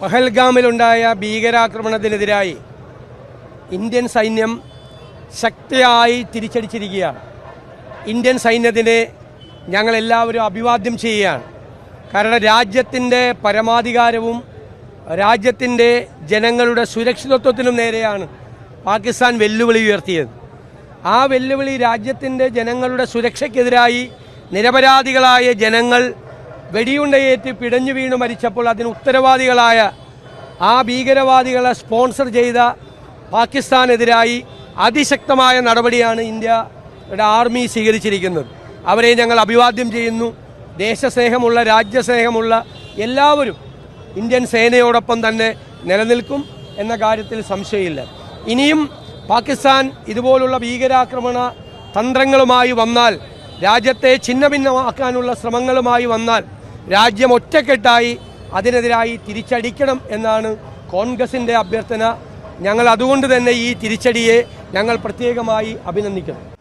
പഹൽഗാമിലുണ്ടായ ഭീകരാക്രമണത്തിനെതിരായി Indian സൈന്യം ശക്തിയായി തിരിച്ചടിച്ചിരിക്കുകയാണ്. Indian സൈന്യത്തിനെ ഞങ്ങളെല്ലാവരും അഭിവാദ്യം ചെയ്യുകയാണ്. കാരണം രാജ്യത്തിന്റെ പരമാധികാരവും രാജ്യത്തിന്റെ ജനങ്ങളുടെ സുരക്ഷിതത്വത്തിനും നേരെയാണ് പാകിസ്ഥാൻ വെല്ലുവിളി ഉയർത്തിയത്. ആ വെല്ലുവിളി രാജ്യത്തിന്റെ ജനങ്ങളുടെ സുരക്ഷയ്ക്കെതിരായി നിരപരാധികളായ ജനങ്ങൾ വെടിയുണ്ടയേറ്റ് പിടഞ്ഞു വീണു മരിച്ചപ്പോൾ അതിന് ഉത്തരവാദികളായ ആ ഭീകരവാദികളെ സ്പോൺസർ ചെയ്ത പാകിസ്ഥാനെതിരായി അതിശക്തമായ നടപടിയാണ് ഇന്ത്യയുടെ ആർമി സ്വീകരിച്ചിരിക്കുന്നത്. അവരെ ഞങ്ങൾ അഭിവാദ്യം ചെയ്യുന്നു. ദേശസ്നേഹമുള്ള രാജ്യസ്നേഹമുള്ള എല്ലാവരും ഇന്ത്യൻ സേനയോടൊപ്പം തന്നെ നിലനിൽക്കും എന്ന കാര്യത്തിൽ സംശയമില്ല. ഇനിയും പാകിസ്ഥാൻ ഇതുപോലുള്ള ഭീകരാക്രമണ തന്ത്രങ്ങളുമായി വന്നാൽ രാജ്യത്തെ ഛിന്നഭിന്നമാക്കാനുള്ള ശ്രമങ്ങളുമായി വന്നാൽ രാജ്യം ഒറ്റക്കെട്ടായി അതിനെതിരായി തിരിച്ചടിക്കണം എന്നാണ് കോൺഗ്രസിന്റെ അഭ്യർത്ഥന. ഞങ്ങൾ അതുകൊണ്ട് തന്നെ ഈ തിരിച്ചടിയെ ഞങ്ങൾ പ്രത്യേകമായി അഭിനന്ദിക്കുന്നു.